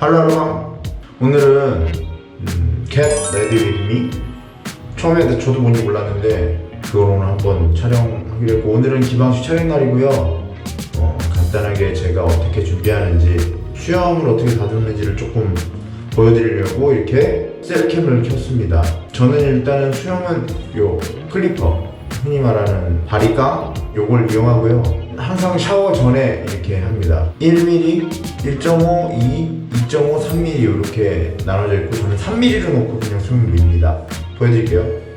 할로랑 오늘은 음, 캣 위드미 처음에 저도 뭔지 몰랐는데 그걸 오늘 한번 촬영하기로 했고 오늘은 기방수 촬영 날이고요. 어, 간단하게 제가 어떻게 준비하는지 수영을 어떻게 다루는지를 조금 보여드리려고 이렇게 셀캠을 켰습니다. 저는 일단은 수영은 요 클리퍼 흔히 말하는 바리깡 요걸 이용하고요. 항상 샤워 전에 이렇게 합니다. 1mm, 1.5, 2, 2.5, 3mm 이렇게 나눠져 있고 저는 3mm로 놓고 그냥 숨을 밉니다 보여드릴게요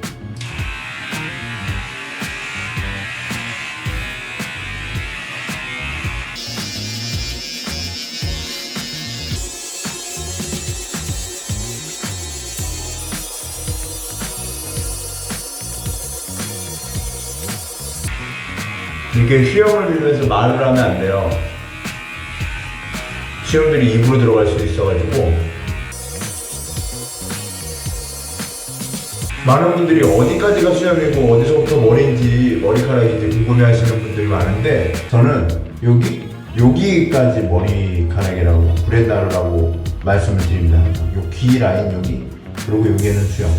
이렇게 수영을 빌면서 말을 하면 안 돼요. 수영들이 입으로 들어갈 수도 있어가지고 많은 분들이 어디까지가 수염이고 어디서부터 머리인지 머리카락인지 궁금해하시는 분들이 많은데 저는 여기 여기까지 머리카락이라고 브레다르라고 말씀을 드립니다. 항상 요귀 라인 여기 그리고 여기에는 수염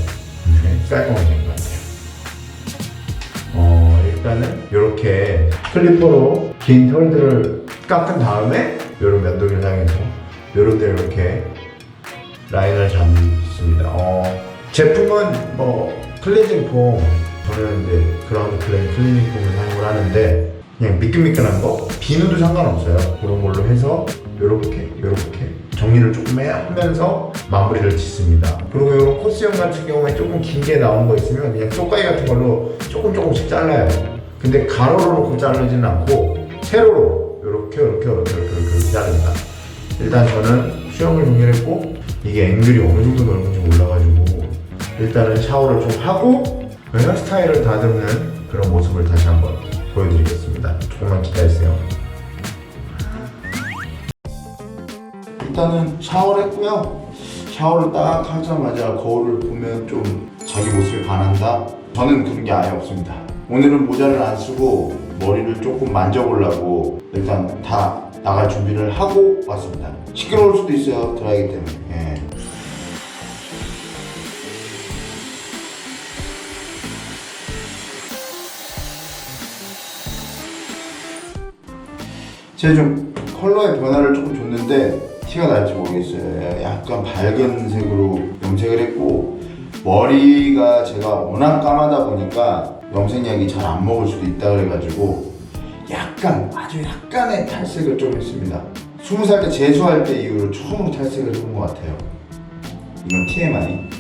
네, 깔끔하게 된것 같아요. 어 일단은 이렇게 클리퍼로 긴 털들을 깎은 다음에 이런 면도기를 사용해서 이런 데 이렇게 라인을 잡습니다. 어 제품은 뭐 클렌징 폼 저는 이제 그라운드 클렌 클리닝 폼을 사용을 하는데 그냥 미끈미끈한 거 비누도 상관없어요. 그런 걸로 해서 이렇게 이렇게 정리를 조금 해- 하면서 마무리를 짓습니다. 그리고 이런 코스형 같은 경우에 조금 길게 나온 거 있으면 그냥 쪽가위 같은 걸로 조금 조금씩 잘라요. 근데 가로로 놓고 자르지는 않고 세로로 이렇게 이렇게 이렇게 이렇게 이렇게 자릅니다. 일단 저는 수영을 준비했고 이게 앵글이 어느 정도 넓은지 몰라가지고 일단은 샤워를 좀 하고 그 헤어스타일을 다듬는 그런 모습을 다시 한번 보여드리겠습니다. 조금만 기다리세요. 일단은 샤워를 했고요. 샤워를 딱 하자마자 거울을 보면 좀 자기 모습에 반한다? 저는 그런 게 아예 없습니다. 오늘은 모자를 안 쓰고 머리를 조금 만져보려고 일단 다 나갈 준비를 하고 왔습니다. 시끄러울 수도 있어요. 드라이기 때문에. 예. 제가 좀 컬러의 변화를 조금 줬는데 티가 날지 모르겠어요. 약간 밝은 색으로 염색을 했고 머리가 제가 워낙 까마다 보니까 염색약이 잘 안 먹을 수도 있다 그래가지고 약간 아주 약간의 탈색을 좀 했습니다. 20살 때 재수할 때 이후로 처음으로 탈색을 해본 것 같아요. 이건 TMI.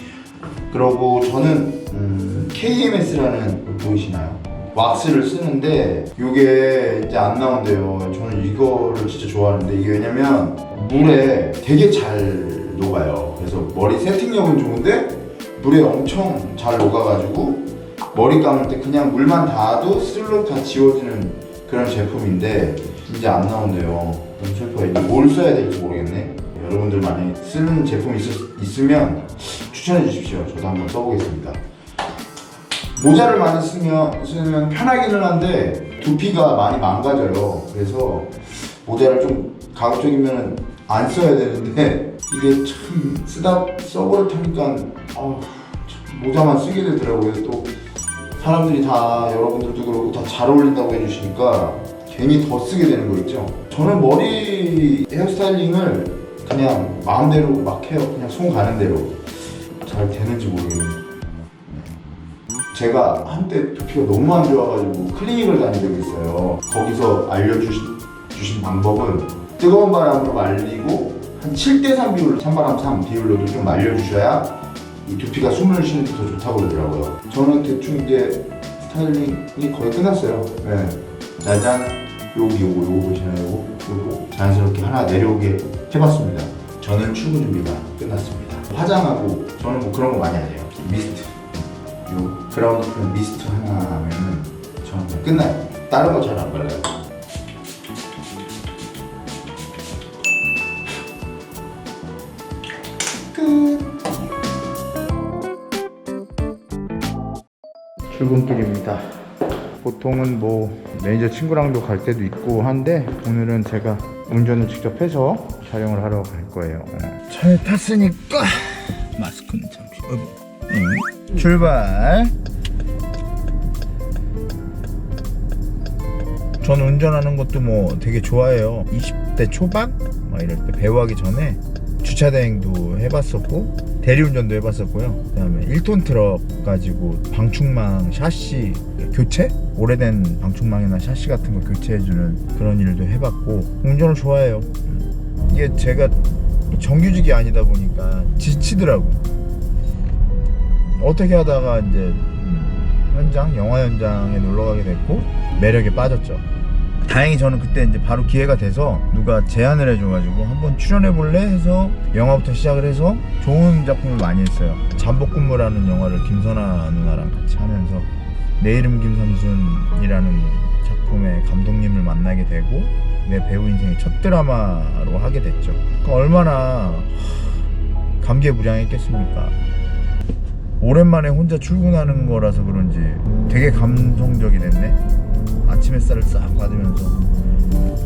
그러고 저는 음, KMS라는 보이시나요? 왁스를 쓰는데 이게 이제 안 나온대요. 저는 이거를 진짜 좋아하는데 이게 왜냐면 물에 되게 잘 녹아요. 그래서 머리 세팅력은 좋은데 물에 엄청 잘 녹아가지고 머리 감을 때 그냥 물만 닿아도 스르륵 다 지워지는 그런 제품인데 이제 안 나온대요. 너무 슬퍼요. 이제 뭘 써야 될지 모르겠네. 여러분들 만약에 쓰는 제품 있, 있으면 추천해 주십시오. 저도 한번 써보겠습니다. 모자를 많이 쓰면, 쓰면 편하기는 한데 두피가 많이 망가져요. 그래서 모자를 좀 가급적이면 안 써야 되는데 이게 참 쓰다 써버릇하니까 참 모자만 쓰게 되더라고요. 또 사람들이 다 여러분들도 그렇고 다 잘 어울린다고 해주시니까 괜히 더 쓰게 되는 거 있죠. 저는 머리 헤어스타일링을 그냥 마음대로 막 해요. 그냥 손 가는 대로 잘 되는지 모르겠네요. 제가 한때 두피가 너무 안 좋아가지고 클리닉을 다닌 적이 있어요. 거기서 알려주신 주신 방법은 뜨거운 바람으로 말리고 한 7대 3 비율, 찬바람 3 비율로도 좀 말려주셔야 이 두피가 숨을 쉬는 데더 좋다고 그러더라고요. 저는 대충 이제 스타일링이 거의 끝났어요. 네. 짜잔. 여기 요거 요거 보시나요? 요거 요거 자연스럽게 하나 내려오게 해봤습니다. 저는 출근 준비가 끝났습니다. 화장하고 저는 뭐 그런 거 많이 안 해요. 미스트. 요플 미스트 하나 하면은 저는 끝나요. 다른 거 잘 안 발라요. 출근길입니다. 보통은 뭐 매니저 친구랑도 갈 때도 있고 한데 오늘은 제가 운전을 직접 해서 촬영을 하러 갈 거예요. 어. 차에 탔으니까 마스크는 잠시. 어이구. 응. 출발. 저는 운전하는 것도 뭐 되게 좋아해요. 20대 초반? 막 이럴 때 배우하기 전에 주차 대행도 해봤었고 대리운전도 해봤었고요. 그다음에 1톤 트럭 가지고 방충망 샤시 교체? 오래된 방충망이나 샤시 같은 거 교체해주는 그런 일도 해봤고 운전을 좋아해요. 이게 제가 정규직이 아니다 보니까 지치더라고. 어떻게 하다가 이제 음, 현장 영화 현장에 놀러 가게 됐고 매력에 빠졌죠. 다행히 저는 그때 이제 바로 기회가 돼서 누가 제안을 해줘가지고 한번 출연해 볼래 해서 영화부터 시작을 해서 좋은 작품을 많이 했어요. 잠복근무라는 영화를 김선아 누나랑 같이 하면서 내 이름 김삼순이라는 작품의 감독님을 만나게 되고 내 배우 인생의 첫 드라마로 하게 됐죠. 그러니까 얼마나 감개무량했겠습니까? 오랜만에 혼자 출근하는 거라서 그런지 되게 감성적이 됐네. 아침 햇살을 싹 받으면서